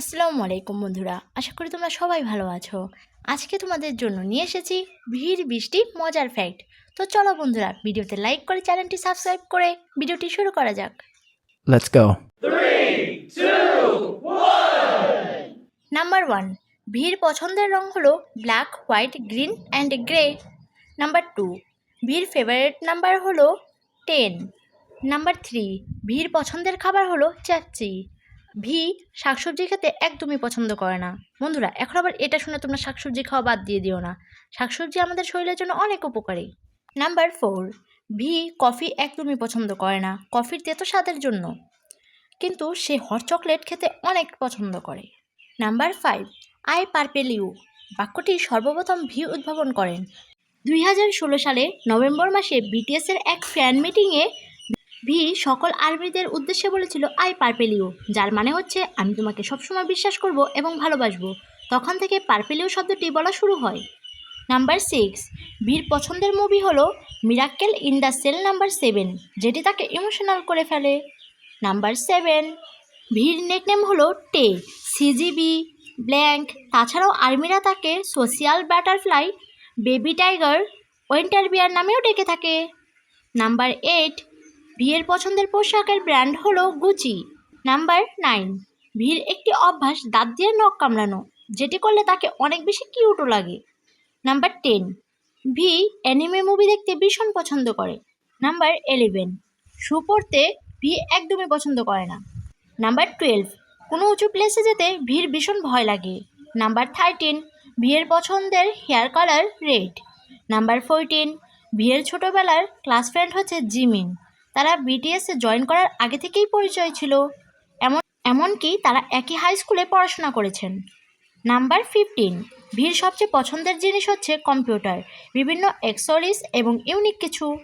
আসসালামু আলাইকুম বন্ধুরা আশা করি তোমরা সবাই ভালো আছো। আজকে তোমাদের জন্য নিয়ে এসেছি ভিড় বৃষ্টি মজার ফ্যাক্ট তো চলো বন্ধুরা ভিডিওতে লাইক করে চ্যানেলটি সাবস্ক্রাইব করে ভিডিওটি শুরু করা যাক। Let's go. নাম্বার ওয়ান ভিড় পছন্দের রং হলো black white green and grey number two ভিড় ফেভারিট নাম্বার হলো টেন নাম্বার থ্রি ভিড় পছন্দের খাবার হলো চাপচি ভি শাকসবজি খেতে একদমই পছন্দ করে না। বন্ধুরা, এখন আবার এটা শুনে তোমরা শাকসবজি খাওয়া বাদ দিয়ে দিও না। শাকসবজি আমাদের শরীরের জন্য অনেক উপকারী। নাম্বার ফোর ভি কফি একদমই পছন্দ করে না। কফির তেতো স্বাদের জন্য। কিন্তু সে হট চকলেট খেতে অনেক পছন্দ করে। Number five I purple you. বাক্যটি সর্বপ্রথম ভি উদ্ভাবন করেন। দুই হাজার ষোলো সালে নভেম্বর মাসে বিটিএসের এক ফ্যান মিটিংয়ে ভি সকল আর্মিদের উদ্দেশ্যে বলেছিল, আই পারপেলিও যার মানে হচ্ছে, আমি তোমাকে সবসময় বিশ্বাস করব এবং ভালোবাসবো তখন থেকে পারপেলিও শব্দটি বলা শুরু হয়। নাম্বার সিক্স, ভির পছন্দের মুভি হলো miracle in the cell number seven, যেটি তাকে ইমোশনাল করে ফেলে। নাম্বার সেভেন, ভির নেকনেম হলো টে সিজিবি, ব্ল্যাঙ্ক, তাছাড়াও আর্মিরা তাকে social butterfly, baby tiger winter bear নামেও ডেকে থাকে। নাম্বার এইট ভিয়ের পছন্দের পোশাকের ব্র্যান্ড হলো গুচি। Number nine. ভির একটি অভ্যাস দাঁত দিয়ে নখ কামড়ানো, যেটি করলে তাকে অনেক বেশি কিউটও লাগে। Number ten. V anime movie দেখতে ভীষণ পছন্দ করে। নাম্বার এলেভেন শু পরতে ভি একদমই পছন্দ করে না। Number twelve. কোনো উঁচু প্লেসে যেতে ভিড় ভীষণ ভয় লাগে। Number thirteen. ভিয়ের পছন্দের hair colour red. Number fourteen. ভিয়ের ছোটোবেলার ক্লাস ফ্রেন্ড হচ্ছে জিমিন। তারা বিটিএসে জয়েন করার আগে থেকেই পরিচয় ছিল। এমন এমনকি তারা একই হাই স্কুলে পড়াশোনা করেছেন। নাম্বার ফিফটিন ভিড় সবচেয়ে পছন্দের জিনিস হচ্ছে কম্পিউটার বিভিন্ন এক্সোরিস এবং ইউনিক কিছু।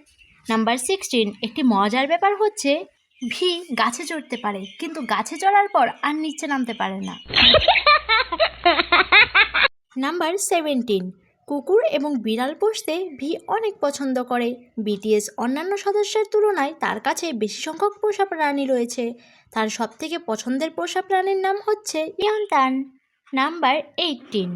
নাম্বার সিক্সটিন একটি মজার ব্যাপার হচ্ছে ভি গাছে চড়তে পারে কিন্তু গাছে চড়ার পর আর নিচে নামতে পারে না। নাম্বার সেভেন্টিন কুকুর এবং বিড়াল পুষতে ভি অনেক পছন্দ করে। বিটিএস অন্যান্য সদস্যের তুলনায় তার কাছে বেশি সংখ্যক পোষা প্রাণী রয়েছে। তার সবথেকে পছন্দের পোষা প্রাণীর নাম হচ্ছে ইয়ন্টান নাম্বার এইটিন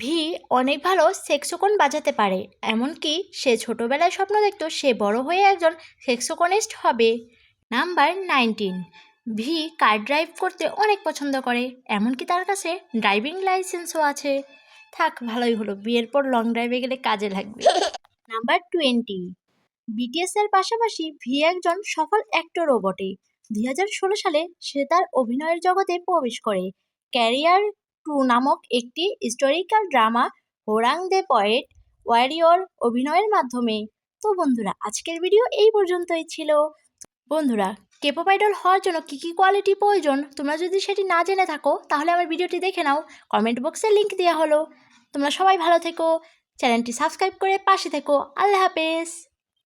ভি অনেক ভালো সেক্সোকন বাজাতে পারে, এমনকি সে ছোটবেলায় স্বপ্ন দেখত সে বড় হয়ে একজন সেক্সোকনিস্ট হবে। Number nineteen. V car drive করতে অনেক পছন্দ করে, এমনকি তার কাছে ড্রাইভিং লাইসেন্সও আছে। থাক ভালোই হলো। বিয়ের পর লং ড্রাইভে গেলে কাজে লাগবে। নাম্বার টোয়েন্টি বিটিএসের পাশাপাশি ভি একজন সফল অ্যাক্টরও বটে। দুই হাজার ষোলো সালে সে তার অভিনয়ের জগতে প্রবেশ করে। ক্যারিয়ার টু নামক একটি historical drama Hwarang the poet warrior অভিনয়ের মাধ্যমে। তো বন্ধুরা আজকের ভিডিও এই পর্যন্তই ছিল। বন্ধুরা কেপপ আইডল হওয়ার জন্য কী কী কোয়ালিটি প্রয়োজন? তোমরা যদি সেটি না জেনে থাকো, তাহলে আমার ভিডিওটি দেখে নাও। কমেন্ট বক্সে লিঙ্ক দেওয়া হলো। তোমরা সবাই ভালো থেকো। চ্যানেলটি সাবস্ক্রাইব করে পাশে থেকো। আল্লাহ হাফেজ।